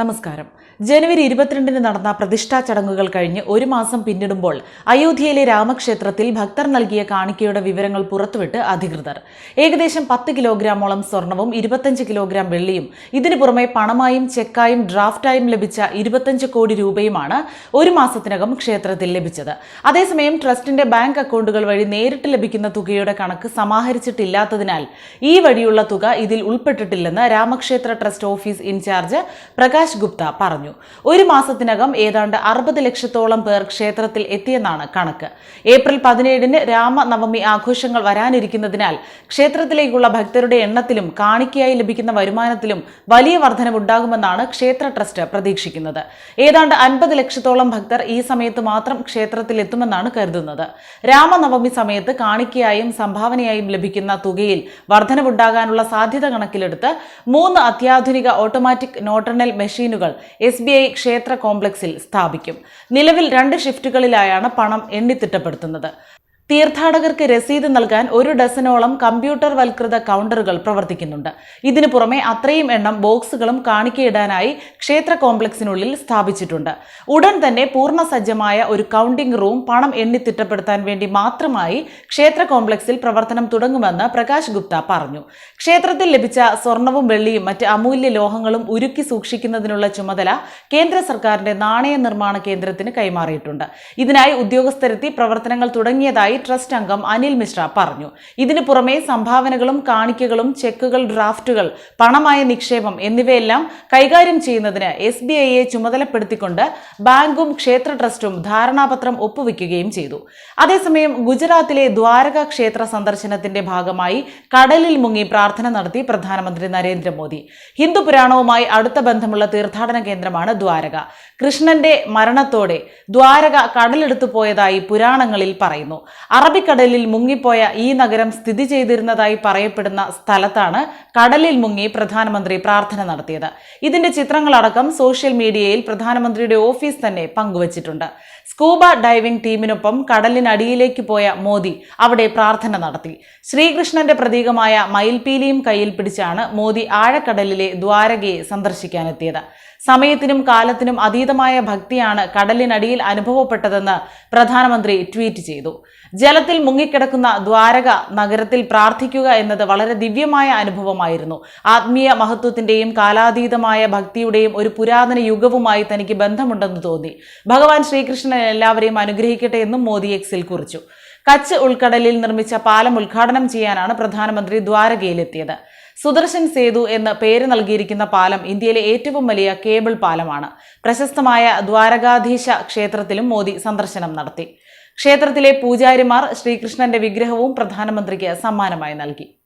നമസ്കാരം. ജനുവരി ഇരുപത്തിരണ്ടിന് നടന്ന പ്രതിഷ്ഠാ ചടങ്ങുകൾ കഴിഞ്ഞ് ഒരു മാസം പിന്നിടുമ്പോൾ അയോധ്യയിലെ രാമക്ഷേത്രത്തിൽ ഭക്തർ നൽകിയ കാണിക്കയുടെ വിവരങ്ങൾ പുറത്തുവിട്ട് അധികൃതർ. ഏകദേശം പത്ത് കിലോഗ്രാമോളം സ്വർണവും ഇരുപത്തഞ്ച് കിലോഗ്രാം വെള്ളിയും ഇതിനു പുറമെ പണമായും ചെക്കായും ഡ്രാഫ്റ്റായും ലഭിച്ച ഇരുപത്തഞ്ച് കോടി രൂപയുമാണ് ഒരു മാസത്തിനകം ക്ഷേത്രത്തിൽ ലഭിച്ചത്. അതേസമയം ട്രസ്റ്റിന്റെ ബാങ്ക് അക്കൗണ്ടുകൾ വഴി നേരിട്ട് ലഭിക്കുന്ന തുകയുടെ കണക്ക് സമാഹരിച്ചിട്ടില്ലാത്തതിനാൽ ഈ വഴിയുള്ള തുക ഇതിൽ ഉൾപ്പെട്ടിട്ടില്ലെന്ന് രാമക്ഷേത്ര trust office incharge Prakash Gupta പറഞ്ഞു. ഒരു മാസത്തിനകം ഏതാണ്ട് അറുപത് ലക്ഷത്തോളം പേർ ക്ഷേത്രത്തിൽ എത്തിയെന്നാണ് കണക്ക്. ഏപ്രിൽ പതിനേഴിന് രാമനവമി ആഘോഷങ്ങൾ വരാനിരിക്കുന്നതിനാൽ ക്ഷേത്രത്തിലേക്കുള്ള ഭക്തരുടെ എണ്ണത്തിലും കാണിക്കയായി ലഭിക്കുന്ന വരുമാനത്തിലും വലിയ വർധനവുണ്ടാകുമെന്നാണ് ക്ഷേത്ര ട്രസ്റ്റ് പ്രതീക്ഷിക്കുന്നത്. ഏതാണ്ട് അൻപത് ലക്ഷത്തോളം ഭക്തർ ഈ സമയത്ത് മാത്രം ക്ഷേത്രത്തിൽ എത്തുമെന്നാണ് കരുതുന്നത്. രാമനവമി സമയത്ത് കാണിക്കയായും സംഭാവനയായും ലഭിക്കുന്ന തുകയിൽ വർധനവുണ്ടാകാനുള്ള സാധ്യത കണക്കിലെടുത്ത് മൂന്ന് അത്യാധുനിക ഓട്ടോമാറ്റിക് നോട്ടെണ്ണൽ മെഷീനുകൾ എസ് ബി ഐ ക്ഷേത്ര കോംപ്ലക്സിൽ സ്ഥാപിക്കും. നിലവിൽ രണ്ട് ഷിഫ്റ്റുകളിലായാണ് പണം എണ്ണിത്തിട്ടപ്പെടുത്തുന്നത്. തീർത്ഥാടകർക്ക് രസീത് നൽകാൻ ഒരു ഡസനോളം കമ്പ്യൂട്ടർ വൽകൃത കൗണ്ടറുകൾ പ്രവർത്തിക്കുന്നുണ്ട്. ഇതിനു പുറമെ അത്രയും എണ്ണം ബോക്സുകളും കാണിക്കയിടാനായി ക്ഷേത്ര കോംപ്ലക്സിനുള്ളിൽ സ്ഥാപിച്ചിട്ടുണ്ട്. ഉടൻ തന്നെ പൂർണ സജ്ജമായ ഒരു കൗണ്ടിംഗ് റൂം പണം എണ്ണിത്തിട്ടപ്പെടുത്താൻ വേണ്ടി മാത്രമായി ക്ഷേത്ര കോംപ്ലക്സിൽ പ്രവർത്തനം തുടങ്ങുമെന്ന് പ്രകാശ് ഗുപ്ത പറഞ്ഞു. ക്ഷേത്രത്തിൽ ലഭിച്ച സ്വർണവും വെള്ളിയും മറ്റ് അമൂല്യ ലോഹങ്ങളും ഉരുക്കി സൂക്ഷിക്കുന്നതിനുള്ള ചുമതല കേന്ദ്ര സർക്കാരിന്റെ നാണയ നിർമ്മാണ കേന്ദ്രത്തിന് കൈമാറിയിട്ടുണ്ട്. ഇതിനായി ഉദ്യോഗസ്ഥരെത്തി പ്രവർത്തനങ്ങൾ തുടങ്ങിയതായി ട്രസ്റ്റ് അംഗം അനിൽ മിശ്ര പറഞ്ഞു. ഇതിനു പുറമെ സംഭാവനകളും കാണിക്കകളും ചെക്കുകൾ ഡ്രാഫ്റ്റുകൾ പണമായ നിക്ഷേപം എന്നിവയെല്ലാം കൈകാര്യം ചെയ്യുന്നതിന് എസ് ബി ഐയെ ചുമതലപ്പെടുത്തിക്കൊണ്ട് ബാങ്കും ക്ഷേത്ര ട്രസ്റ്റും ധാരണാപത്രം ഒപ്പുവെക്കുകയും ചെയ്തു. അതേസമയം ഗുജറാത്തിലെ ദ്വാരക ക്ഷേത്ര സന്ദർശനത്തിന്റെ ഭാഗമായി കടലിൽ മുങ്ങി പ്രാർത്ഥന നടത്തി പ്രധാനമന്ത്രി നരേന്ദ്രമോദി. ഹിന്ദു പുരാണവുമായി അടുത്ത ബന്ധമുള്ള തീർത്ഥാടന കേന്ദ്രമാണ് ദ്വാരക. കൃഷ്ണന്റെ മരണത്തോടെ ദ്വാരക കടലെടുത്തു പോയതായി പുരാണങ്ങളിൽ പറയുന്നു. അറബിക്കടലിൽ മുങ്ങിപ്പോയ ഈ നഗരം സ്ഥിതി ചെയ്തിരുന്നതായി പറയപ്പെടുന്ന സ്ഥലത്താണ് കടലിൽ മുങ്ങി പ്രധാനമന്ത്രി പ്രാർത്ഥന നടത്തിയത്. ഇതിന്റെ ചിത്രങ്ങളടക്കം സോഷ്യൽ മീഡിയയിൽ പ്രധാനമന്ത്രിയുടെ ഓഫീസ് തന്നെ പങ്കുവച്ചിട്ടുണ്ട്. സ്കൂബ ഡൈവിംഗ് ടീമിനൊപ്പം കടലിനടിയിലേക്ക് പോയ മോദി അവിടെ പ്രാർത്ഥന നടത്തി. ശ്രീകൃഷ്ണന്റെ പ്രതീകമായ മയിൽപീലിയും കയ്യിൽ പിടിച്ചാണ് മോദി ആഴക്കടലിലെ ദ്വാരകയെ സന്ദർശിക്കാനെത്തിയത്. സമയത്തിനും കാലത്തിനും അതീതമായ ഭക്തിയാണ് കടലിനടിയിൽ അനുഭവപ്പെട്ടതെന്ന് പ്രധാനമന്ത്രി ട്വീറ്റ് ചെയ്തു. ജലത്തിൽ മുങ്ങിക്കിടക്കുന്ന ദ്വാരക നഗരത്തിൽ പ്രാർത്ഥിക്കുക എന്നത് വളരെ ദിവ്യമായ അനുഭവമായിരുന്നു. ആത്മീയ മഹത്വത്തിന്റെയും കാലാതീതമായ ഭക്തിയുടെയും ഒരു പുരാതന യുഗവുമായി തനിക്ക് ബന്ധമുണ്ടെന്ന് തോന്നി. ഭഗവാൻ ശ്രീകൃഷ്ണൻ എല്ലാവരെയും അനുഗ്രഹിക്കട്ടെ എന്നും മോദി എക്സിൽ കുറിച്ചു. കച്ച് ഉൾക്കടലിൽ നിർമ്മിച്ച പാലം ഉദ്ഘാടനം ചെയ്യാനാണ് പ്രധാനമന്ത്രി ദ്വാരകയിലെത്തിയത്. സുദർശൻ സേതു എന്ന് പേര് നൽകിയിരിക്കുന്ന പാലം ഇന്ത്യയിലെ ഏറ്റവും വലിയ കേബിൾ പാലമാണ്. പ്രശസ്തമായ ദ്വാരകാധീശ ക്ഷേത്രത്തിലും മോദി സന്ദർശനം നടത്തി. ക്ഷേത്രത്തിലെ പൂജാരിമാർ ശ്രീകൃഷ്ണന്റെ വിഗ്രഹവും പ്രധാനമന്ത്രിക്ക് സമ്മാനമായി നൽകി.